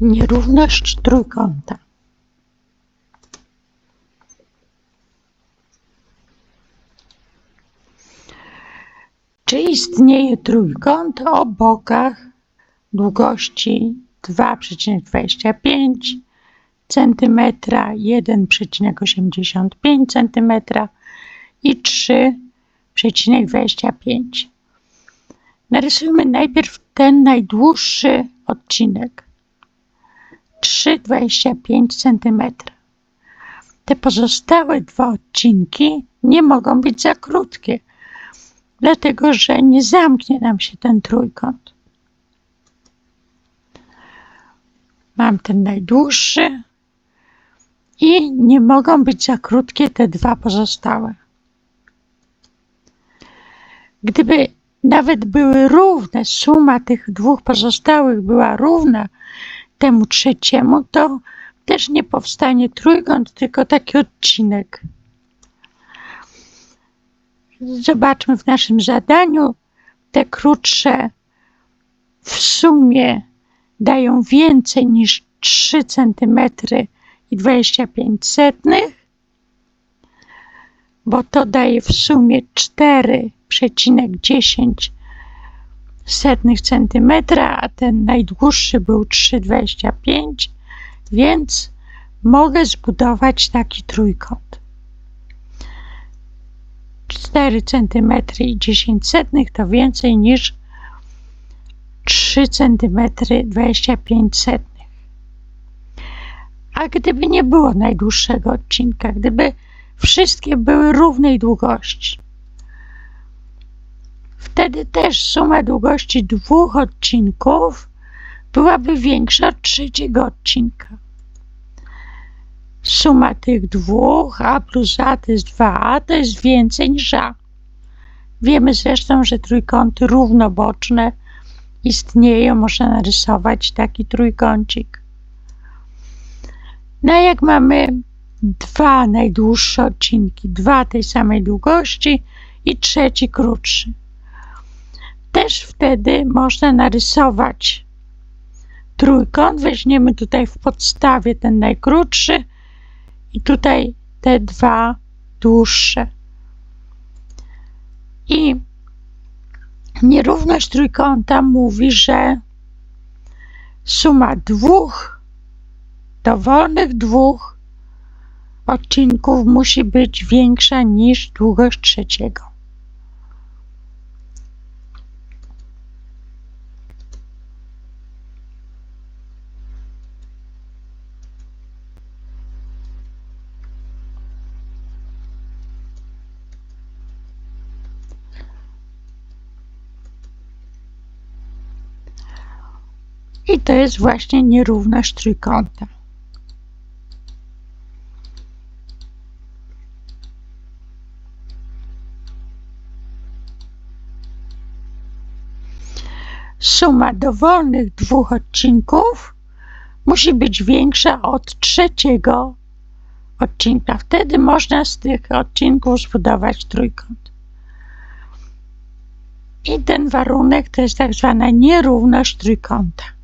Nierówność trójkąta. Czy istnieje trójkąt o bokach długości 2,25 cm, 1,85 cm i 3,25 Narysujmy najpierw ten najdłuższy odcinek 3,25 cm. Te pozostałe dwa odcinki nie mogą być za krótkie, dlatego że nie zamknie nam się ten trójkąt. Mam ten najdłuższy i nie mogą być za krótkie te dwa pozostałe. Gdyby nawet były równe, suma tych dwóch pozostałych była równa temu trzeciemu, to też nie powstanie trójkąt, tylko taki odcinek. Zobaczmy w naszym zadaniu, te krótsze w sumie dają więcej niż 3 cm i 25 setnych, bo to daje w sumie 4,10 setnych centymetra, a ten najdłuższy był 3,25, więc mogę zbudować taki trójkąt. 4 cm i 10 setnych to więcej niż 3 cm 25 setnych. A gdyby nie było najdłuższego odcinka, gdyby wszystkie były równej długości, wtedy też suma długości dwóch odcinków byłaby większa od trzeciego odcinka. Suma tych dwóch, a plus a to jest 2a, to jest więcej niż a. Wiemy zresztą, że trójkąty równoboczne istnieją, można narysować taki trójkącik. No jak mamy dwa najdłuższe odcinki, dwa tej samej długości i trzeci krótszy. Też wtedy można narysować trójkąt. Weźmiemy tutaj w podstawie ten najkrótszy i tutaj te dwa dłuższe. I nierówność trójkąta mówi, że suma dwóch dowolnych dwóch odcinków musi być większa niż długość trzeciego. I to jest właśnie nierówność trójkąta. Suma dowolnych dwóch odcinków musi być większa od trzeciego odcinka. Wtedy można z tych odcinków zbudować trójkąt. I ten warunek to jest tak zwana nierówność trójkąta.